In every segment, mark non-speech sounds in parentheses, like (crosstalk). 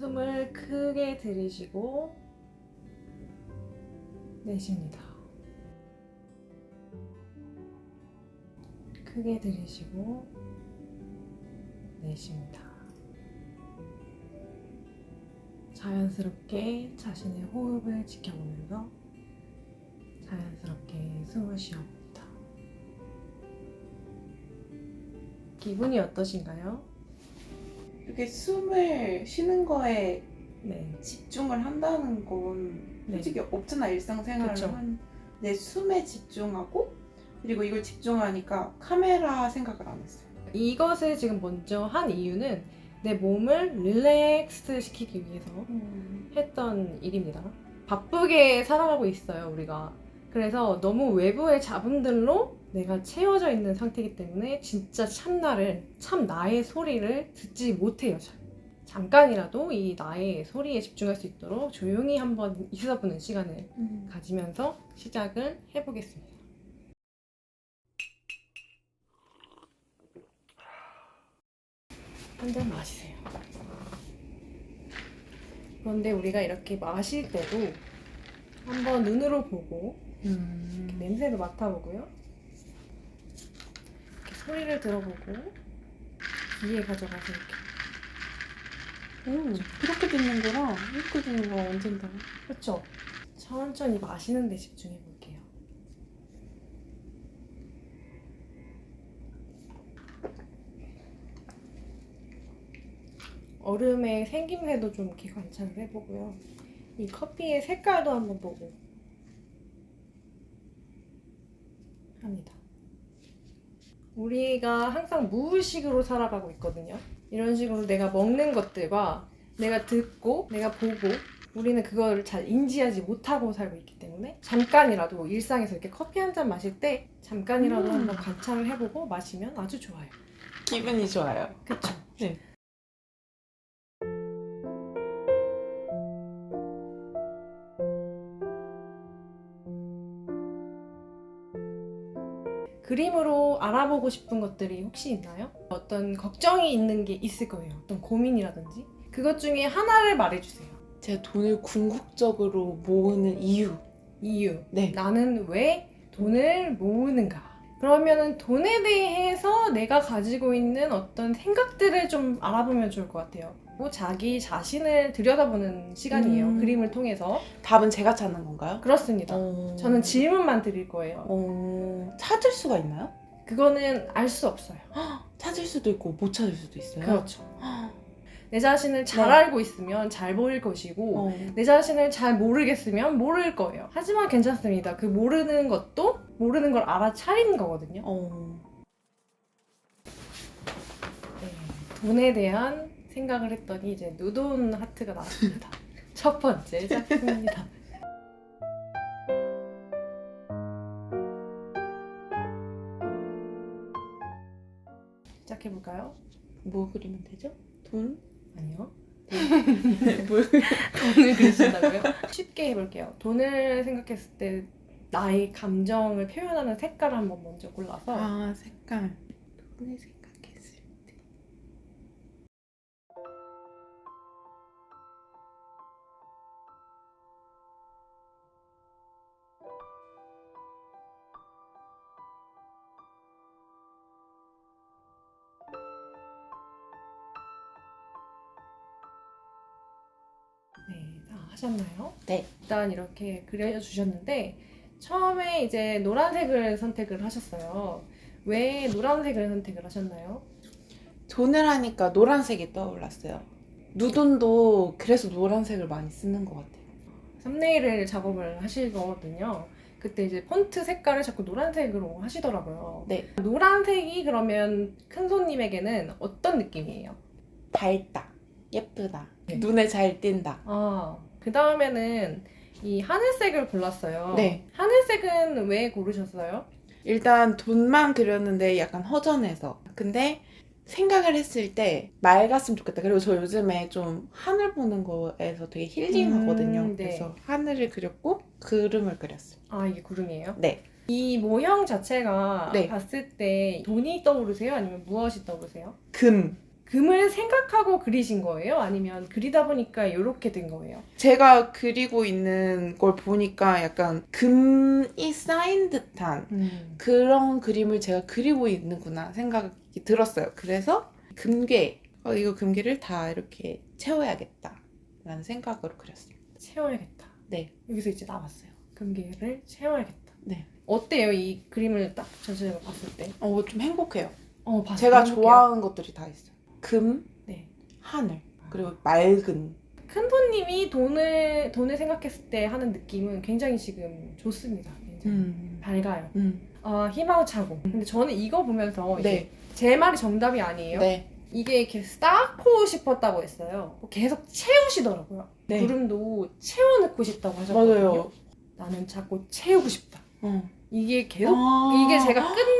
숨을 크게 들이쉬고 내쉽니다. 크게 들이쉬고 내쉽니다. 자연스럽게 자신의 호흡을 지켜보면서 자연스럽게 숨을 쉬어봅니다. 기분이 어떠신가요? 이렇게 숨을 쉬는 거에 네. 집중을 한다는 건 네. 솔직히 없잖아 일상생활을 그쵸. 한 내 숨에 집중하고 그리고 이걸 집중하니까 카메라 생각을 안 했어요. 이것을 지금 먼저 한 이유는 내 몸을 릴렉스 시키기 위해서 했던 일입니다. 바쁘게 살아가고 있어요, 우리가. 그래서 너무 외부의 잡음들로 내가 채워져 있는 상태이기 때문에 진짜 참나를, 참 나의 소리를 듣지 못해요, 잘. 잠깐이라도 이 나의 소리에 집중할 수 있도록 조용히 한번 있어보는 시간을 가지면서 시작을 해보겠습니다. 한 잔 마시세요. 그런데 우리가 이렇게 마실 때도 한번 눈으로 보고 음. 냄새도 맡아보고요. 소리를 들어보고 귀에 가져가서 이렇게 음, 이렇게 듣는 거랑 이렇게 듣는 거랑 완전 달라. 그렇죠. 천천히 마시는 데 집중해 볼게요. 얼음의 생김새도 좀 이렇게 관찰을 해보고요. 이 커피의 색깔도 한번 보고 합니다. 우리가 항상 무의식으로 살아가고 있거든요. 이런 식으로 내가 먹는 것들과 내가 듣고 내가 보고 우리는 그걸 잘 인지하지 못하고 살고 있기 때문에 잠깐이라도 일상에서 이렇게 커피 한 잔 마실 때 잠깐이라도 음. 한번 관찰을 해보고 마시면 아주 좋아요. 기분이 좋아요. 그쵸? 네. 그림으로 알아보고 싶은 것들이 혹시 있나요? 어떤 걱정이 있는 게 있을 거예요. 어떤 고민이라든지. 그것 중에 하나를 말해주세요. 제가 돈을 궁극적으로 모으는 이유. 이유. 네. 나는 왜 돈을 모으는가? 그러면은 돈에 대해서 내가 가지고 있는 어떤 생각들을 좀 알아보면 좋을 것 같아요. 뭐 자기 자신을 들여다보는 시간이에요. 음. 그림을 통해서. 답은 제가 찾는 건가요? 그렇습니다. 어... 저는 질문만 드릴 거예요. 어... 찾을 수가 있나요? 그거는 알 수 없어요. (gasps) 찾을 수도 있고 못 찾을 수도 있어요. 그렇죠. (gasps) 내 자신을 잘 네. 알고 있으면 잘 보일 것이고 어. 내 자신을 잘 모르겠으면 모를 거예요. 하지만 괜찮습니다. 그 모르는 것도 모르는 걸 알아차리는 거거든요. 어. 네, 돈에 대한 생각을 했더니 이제 누돈 하트가 나왔습니다. (laughs) 첫 번째 작품입니다. (laughs) 시작해볼까요? 뭐 그리면 되죠? 돈? 아니요. 뭘? (laughs) 돈을 그리신다고요? (laughs) 쉽게 해볼게요. 돈을 생각했을 때 나의 감정을 표현하는 색깔을 한번 먼저 골라서 아 색깔. 돈을 생 하셨나요? 네. 일단 이렇게 그려주셨는데 처음에 이제 노란색을 선택을 하셨어요. 왜 노란색을 선택을 하셨나요? 돈을 하니까 노란색이 떠올랐어요. 누돈도 그래서 노란색을 많이 쓰는 것 같아요. 썸네일을 작업을 하실 거거든요. 그때 이제 폰트 색깔을 자꾸 노란색으로 하시더라고요. 네. 노란색이 그러면 큰 손님에게는 어떤 느낌이에요? 밝다, 예쁘다, 네. 눈에 잘 띈다. 아, 그 다음에는 이 하늘색을 골랐어요. 네. 하늘색은 왜 고르셨어요? 일단 돈만 그렸는데 약간 허전해서. 근데 생각을 했을 때 맑았으면 좋겠다. 그리고 저 요즘에 좀 하늘 보는 거에서 되게 힐링하거든요. 음, 네. 그래서 하늘을 그렸고 그림을 그렸어요. 아, 이게 구름이에요? 네. 이 모형 자체가 네. 봤을 때 돈이 떠오르세요? 아니면 무엇이 떠오르세요? 금. 금을 생각하고 그리신 거예요? 아니면 그리다 보니까 이렇게 된 거예요? 제가 그리고 있는 걸 보니까 약간 금이 쌓인 듯한 그런 그림을 제가 그리고 있는구나 생각이 들었어요. 그래서 금괴, 어, 이거 금괴를 다 이렇게 채워야겠다. 라는 생각으로 그렸어요. 채워야겠다. 네. 여기서 이제 나왔어요. 금괴를 채워야겠다. 네. 어때요? 이 그림을 딱 전체적으로 봤을 때? 어, 좀 행복해요. 어, 봤어요. 제가 해볼게요. 좋아하는 것들이 다 있어요. 금, 네. 하늘, 그리고 맑은. 큰손님이 돈을 돈을 생각했을 때 하는 느낌은 굉장히 지금 좋습니다. 굉장히 음. 밝아요. 음. 어, 희망차고. 근데 저는 이거 보면서 이제 네. 제 말이 정답이 아니에요. 네. 이게 이렇게 쌓고 싶었다고 했어요. 계속 채우시더라고요. 네. 구름도 채워넣고 싶다고 하셨거든요. 맞아요. 나는 자꾸 채우고 싶다. 어. 이게 계속 아. 이게 제가 끝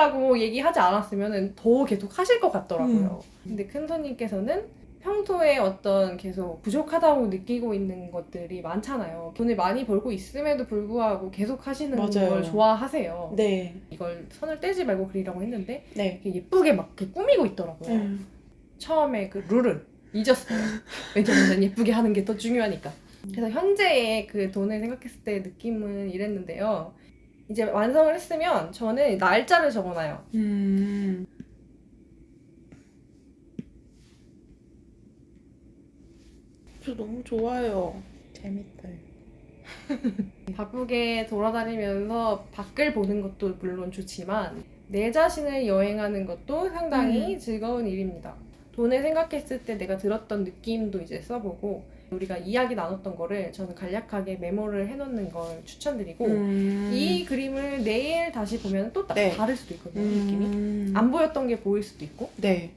내라고 얘기하지 않았으면 더 계속 하실 것 같더라고요. 음. 근데 큰 손님께서는 평소에 어떤 계속 부족하다고 느끼고 있는 것들이 많잖아요. 돈을 많이 벌고 있음에도 불구하고 계속 하시는 맞아요. 걸 좋아하세요. 네. 이걸 선을 떼지 말고 그리라고 했는데 네. 예쁘게 막 꾸미고 있더라고요. 음. 처음에 그 룰을 잊었어요. (laughs) 왜냐면 예쁘게 하는 게 더 중요하니까. 그래서 현재의 그 돈을 생각했을 때 느낌은 이랬는데요. 이제 완성을 했으면 저는 날짜를 적어놔요. 음. 저 너무 좋아요. 재밌다. (laughs) 바쁘게 돌아다니면서 밖을 보는 것도 물론 좋지만 내 자신을 여행하는 것도 상당히 음. 즐거운 일입니다. 돈을 생각했을 때 내가 들었던 느낌도 이제 써보고 우리가 이야기 나눴던 거를 저는 간략하게 메모를 해놓는 걸 추천드리고 음. 이 그림을 내일 다시 보면 또 다- 네. 다를 수도 있거든요, 느낌이. 음. 안 보였던 게 보일 수도 있고. 네.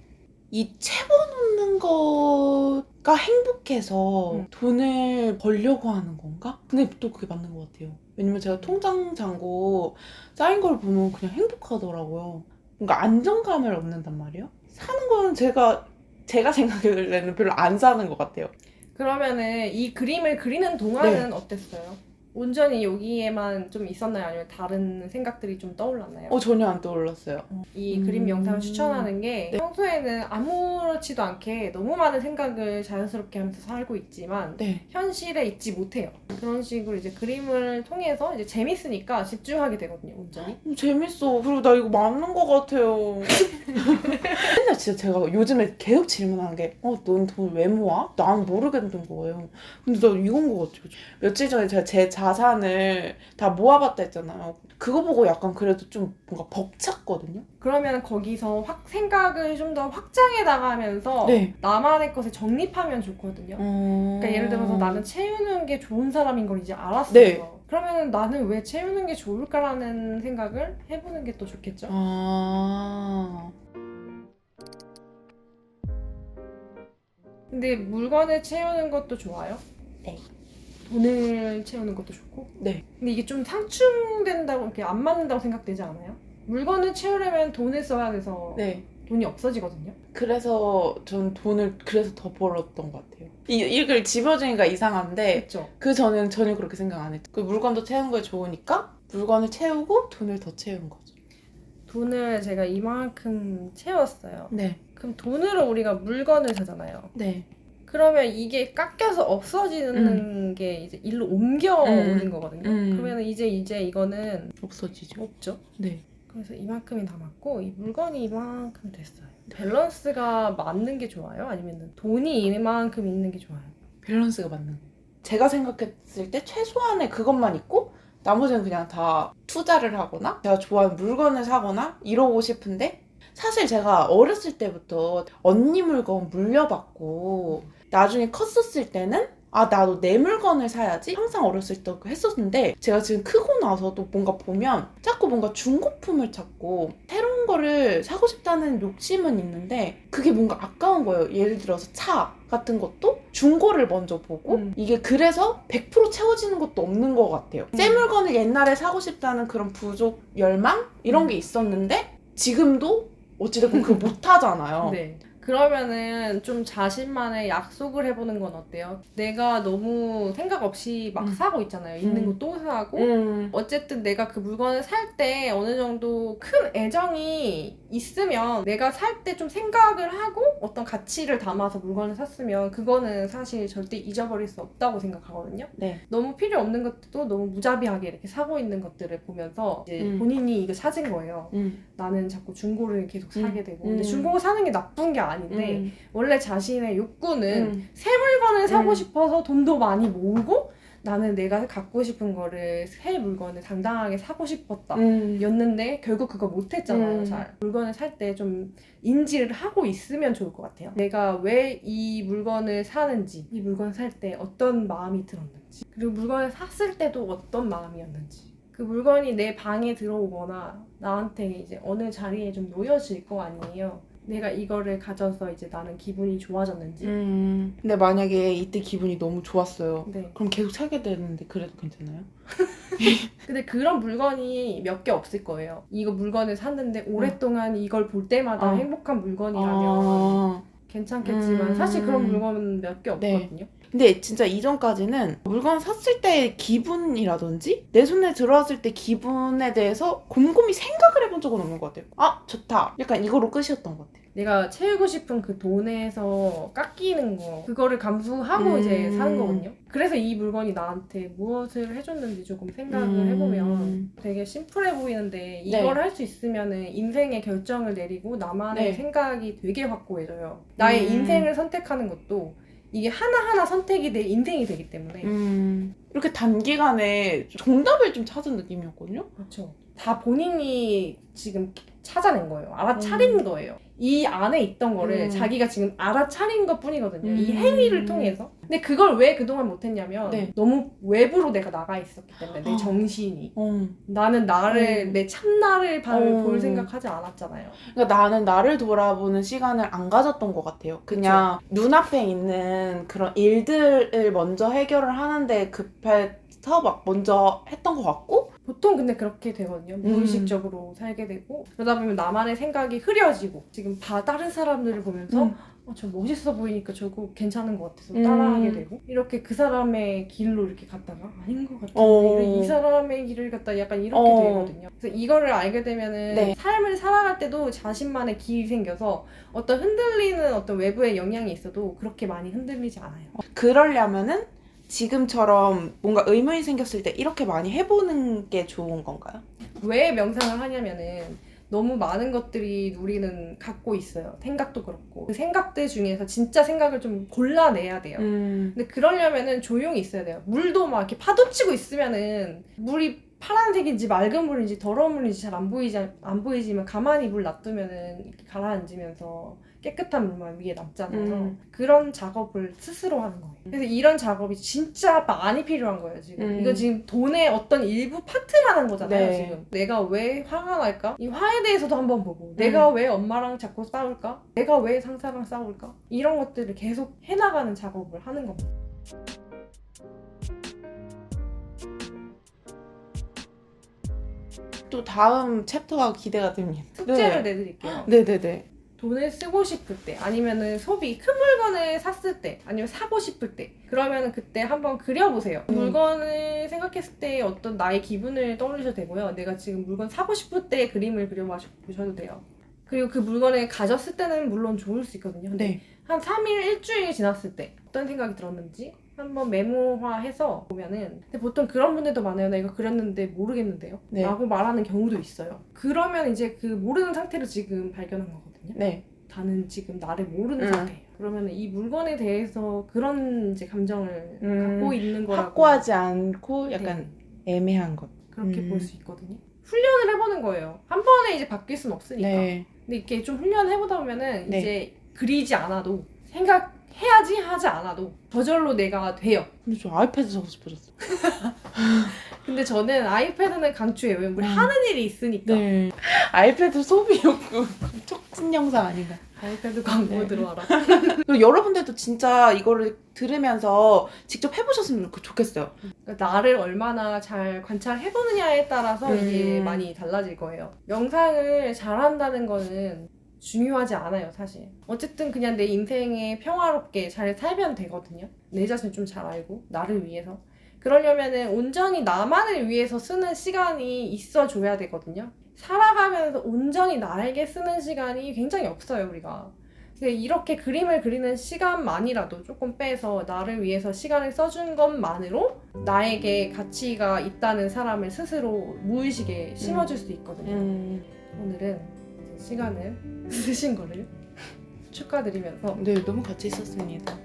이 채워놓는 거가 행복해서 음. 돈을 벌려고 하는 건가? 근데 또 그게 맞는 것 같아요. 왜냐면 제가 통장 잔고 쌓인 걸 보면 그냥 행복하더라고요. 뭔가 안정감을 얻는단 말이에요. 사는 거는 제가 제가 생각할 때는 (laughs) 별로 안 사는 것 같아요. 그러면은 이 그림을 그리는 동안은 네. 어땠어요? 온전히 여기에만 좀 있었나요? 아니면 다른 생각들이 좀 떠올랐나요? 어 전혀 안 떠올랐어요. 이 음. 그림 영상을 추천하는 게 네. 평소에는 아무렇지도 않게 너무 많은 생각을 자연스럽게 하면서 살고 있지만 네. 현실에 있지 못해요. 그런 식으로 이제 그림을 통해서 이제 재밌으니까 집중하게 되거든요, 온전히. 음, 재밌어. 그리고 나 이거 맞는 것 같아요. (laughs) 맨날 진짜 제가 요즘에 계속 질문하는 게, 어, 넌 돈 왜 모아? 난 모르겠는 거예요. 근데 나 이건 것 같아요. 며칠 전에 제가 제 자 산을 다 모아봤다 했잖아요. 그거 보고 약간 그래도 좀 뭔가 벅찼거든요. 그러면 거기서 확 생각을 좀 더 확장해 나가면서 네. 나만의 것을 정립하면 좋거든요. 어... 그러니까 예를 들어서 나는 채우는 게 좋은 사람인 걸 이제 알았어요. 네. 그러면 나는 왜 채우는 게 좋을까라는 생각을 해보는 게 또 좋겠죠. 아... 근데 물건을 채우는 것도 좋아요. 네. 돈을 채우는 것도 좋고. 네. 근데 이게 좀 상충된다고 이렇게 안 맞는다고 생각되지 않아요? 물건을 채우려면 돈을 써야 돼서 네. 돈이 없어지거든요. 그래서 전 돈을 그래서 더 벌었던 것 같아요. 이, 이걸 집어주니까 이상한데, 그렇죠. 그 전에는 전혀 그렇게 생각 안 했죠. 그 물건도 채운 거 좋으니까 물건을 채우고 돈을 더 채운 거죠. 돈을 제가 이만큼 채웠어요. 네. 그럼 돈으로 우리가 물건을 사잖아요. 네. 그러면 이게 깎여서 없어지는 게 이제 일로 옮겨오는 거거든요. 음. 그러면 이제 이제 이거는 없어지죠. 없죠. 네. 그래서 이만큼이 남았고 이 물건이 이만큼 됐어요. 밸런스가 맞는 게 좋아요? 아니면 돈이 이만큼 있는 게 좋아요? 밸런스가 맞는 거. 제가 생각했을 때 최소한의 그것만 있고 나머지는 그냥 다 투자를 하거나 제가 좋아하는 물건을 사거나 이러고 싶은데 사실 제가 어렸을 때부터 언니 물건 물려받고 나중에 컸었을 때는 아 나도 내 물건을 사야지 항상 어렸을 때 했었는데 제가 지금 크고 나서도 뭔가 보면 자꾸 뭔가 중고품을 찾고 새로운 거를 사고 싶다는 욕심은 있는데 그게 뭔가 아까운 거예요 예를 들어서 차 같은 것도 중고를 먼저 보고 음. 이게 그래서 100% 채워지는 것도 없는 것 같아요 새 음. 물건을 옛날에 사고 싶다는 그런 부족 열망 이런 음. 게 있었는데 지금도 어찌됐건 그거 (laughs) 못 하잖아요 네. 그러면은 좀 자신만의 약속을 해보는 건 어때요? 내가 너무 생각 없이 막 음. 사고 있잖아요. 있는 음. 거또 사고. 음. 어쨌든 내가 그 물건을 살 때 어느 정도 큰 애정이 있으면 내가 살 때 좀 생각을 하고 어떤 가치를 담아서 물건을 샀으면 그거는 사실 절대 잊어버릴 수 없다고 생각하거든요. 네. 너무 필요 없는 것도 너무 무자비하게 이렇게 사고 있는 것들을 보면서 이제 음. 본인이 이거 찾은 거예요. 음. 나는 자꾸 중고를 계속 사게 음. 되고. 근데 음. 중고 사는 게 나쁜 게 아 닌데 음. 원래 자신의 욕구는 음. 새 물건을 사고 음. 싶어서 돈도 많이 모으고 나는 내가 갖고 싶은 거를 새 물건을 당당하게 사고 싶었다. 음. 였는데 결국 그거 못했잖아요. 음. 잘 물건을 살 때 좀 인지를 하고 있으면 좋을 것 같아요. 내가 왜 이 물건을 사는지, 이 물건 살 때 어떤 마음이 들었는지, 그리고 물건을 샀을 때도 어떤 마음이었는지. 그 물건이 내 방에 들어오거나 나한테 이제 어느 자리에 좀 놓여질 거 아니에요. 내가 이거를 가져서 이제 나는 기분이 좋아졌는지. 음. 근데 만약에 이때 기분이 너무 좋았어요. 네. 그럼 계속 사게 되는데 그래도 괜찮아요? (laughs) 근데 그런 물건이 몇 개 없을 거예요. 이거 물건을 샀는데 오랫동안 이걸 볼 때마다 어. 행복한 물건이라면 아. 괜찮겠지만 음. 사실 그런 물건은 몇 개 네. 없거든요. 근데 진짜 이전까지는 물건 샀을 때의 기분이라든지 내 손에 들어왔을 때 기분에 대해서 곰곰이 생각을 해본 적은 없는 것 같아요. 아 좋다. 약간 이거로 끝이었던 것 같아요. 내가 채우고 싶은 그 돈에서 깎이는 거 그거를 감수하고 음. 이제 사는 거거든요. 그래서 이 물건이 나한테 무엇을 해줬는지 조금 생각을 음. 해보면 되게 심플해 보이는데 이걸 할수 있으면은 인생의 결정을 내리고 나만의 네. 생각이 되게 확고해져요. 나의 음. 인생을 선택하는 것도 이게 하나하나 선택이 내 인생이 되기 때문에 음. 이렇게 단기간에 정답을 좀 찾은 느낌이었거든요. 그렇죠. 다 본인이 지금 찾아낸 거예요. 알아차린 음. 거예요. 이 안에 있던 거를 음. 자기가 지금 알아차린 것 뿐이거든요. 이 음. 행위를 통해서. 근데 그걸 왜 그동안 못했냐면 네. 너무 외부로 내가 나가 있었기 때문에 내 어. 정신이. 어. 나는 나를 음. 내 참나를 바- 어. 볼 생각하지 않았잖아요. 그러니까 나는 나를 돌아보는 시간을 안 가졌던 것 같아요. 그냥 눈앞에 있는 그런 일들을 먼저 해결을 하는데 급해 서 막 먼저 했던 것 같고 보통 근데 그렇게 되거든요. 음. 무의식적으로 살게 되고 그러다 보면 나만의 생각이 흐려지고 지금 봐 다른 사람들을 보면서 음. 어, 저 멋있어 보이니까 저거 괜찮은 것 같아서 음. 따라하게 되고 이렇게 그 사람의 길로 이렇게 갔다가 아닌 것 같은데 어. 이 사람의 길을 갔다 약간 이렇게 어. 되거든요. 그래서 이거를 알게 되면은 네. 삶을 살아갈 때도 자신만의 길이 생겨서 어떤 흔들리는 어떤 외부의 영향이 있어도 그렇게 많이 흔들리지 않아요. 그러려면은 지금처럼 뭔가 의문이 생겼을 때 이렇게 많이 해보는 게 좋은 건가요? 왜 명상을 하냐면은 너무 많은 것들이 우리는 갖고 있어요. 생각도 그렇고 그 생각들 중에서 진짜 생각을 좀 골라내야 돼요. 음. 근데 그러려면은 조용히 있어야 돼요. 물도 막 이렇게 파도치고 있으면은 물이 파란색인지 맑은 물인지 더러운 물인지 잘 안 보이지 안 보이지만 가만히 물 놔두면은 이렇게 가라앉으면서 깨끗한 물만 위에 남잖아요. 음. 그런 작업을 스스로 하는 거예요. 그래서 이런 작업이 진짜 많이 필요한 거예요, 지금. 음. 이거 지금 돈의 어떤 일부 파트만 한 거잖아요, 네. 지금. 내가 왜 화가 날까? 이 화에 대해서도 한번 보고, 내가 왜 엄마랑 자꾸 싸울까? 내가 왜 상사랑 싸울까? 이런 것들을 계속 해나가는 작업을 하는 겁니다. 또 다음 챕터가 기대가 됩니다. 숙제를 네. 내드릴게요. 네네네. 돈을 쓰고 싶을 때, 아니면은 소비, 큰 물건을 샀을 때, 아니면 사고 싶을 때, 그러면은 그때 한번 그려보세요. 음. 물건을 생각했을 때 어떤 나의 기분을 떠올리셔도 되고요. 내가 지금 물건 사고 싶을 때 그림을 그려보셔도 돼요. 그리고 그 물건을 가졌을 때는 물론 좋을 수 있거든요. 근데 네. 한 3일, 일주일 지났을 때 어떤 생각이 들었는지 한번 메모화해서 보면은 근데 보통 그런 분들도 많아요. 나 이거 그렸는데 모르겠는데요. 네. 라고 말하는 경우도 있어요. 그러면 이제 그 모르는 상태로 지금 발견한 거거든요. 네. 나는 지금 나를 모르는 음. 상태예요. 그러면 이 물건에 대해서 그런 이제 감정을 음, 갖고 있는 거라고 확고하지 않고 약간 애매한 것. 그렇게 음. 볼 수 있거든요. 훈련을 해보는 거예요. 한 번에 이제 바뀔 순 없으니까. 네. 근데 이렇게 좀 훈련을 해보다 보면은 네. 이제 그리지 않아도 생각 해야지 하지 않아도 저절로 내가 돼요. 근데 저 아이패드 사고 싶어졌어. (laughs) 근데 저는 아이패드는 강추해요. 왜냐면 우리 음. 하는 일이 있으니까. 네. 아이패드 소비 욕구 (laughs) 촉진 영상 아닌가. 아이패드 광고 네. 들어와라. (laughs) 그리고 여러분들도 진짜 이거를 들으면서 직접 해보셨으면 좋겠어요. 그러니까 나를 얼마나 잘 관찰해보느냐에 따라서 음. 이게 많이 달라질 거예요. 영상을 잘한다는 거는 중요하지 않아요, 사실. 어쨌든 그냥 내 인생에 평화롭게 잘 살면 되거든요. 내 자신을 좀잘 알고, 나를 위해서. 그러려면은 온전히 나만을 위해서 쓰는 시간이 있어줘야 되거든요. 살아가면서 온전히 나에게 쓰는 시간이 굉장히 없어요, 우리가. 이렇게 그림을 그리는 시간만이라도 조금 빼서 나를 위해서 시간을 써준 것만으로 나에게 가치가 있다는 사람을 스스로 무의식에 심어줄 수 있거든요. 음, 오늘은 시간을 (laughs) 쓰신 거를 축하드리면서 네, 너무 같이 있었습니다.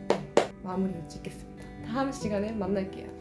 마무리 짓겠습니다. 다음 시간에 만날게요.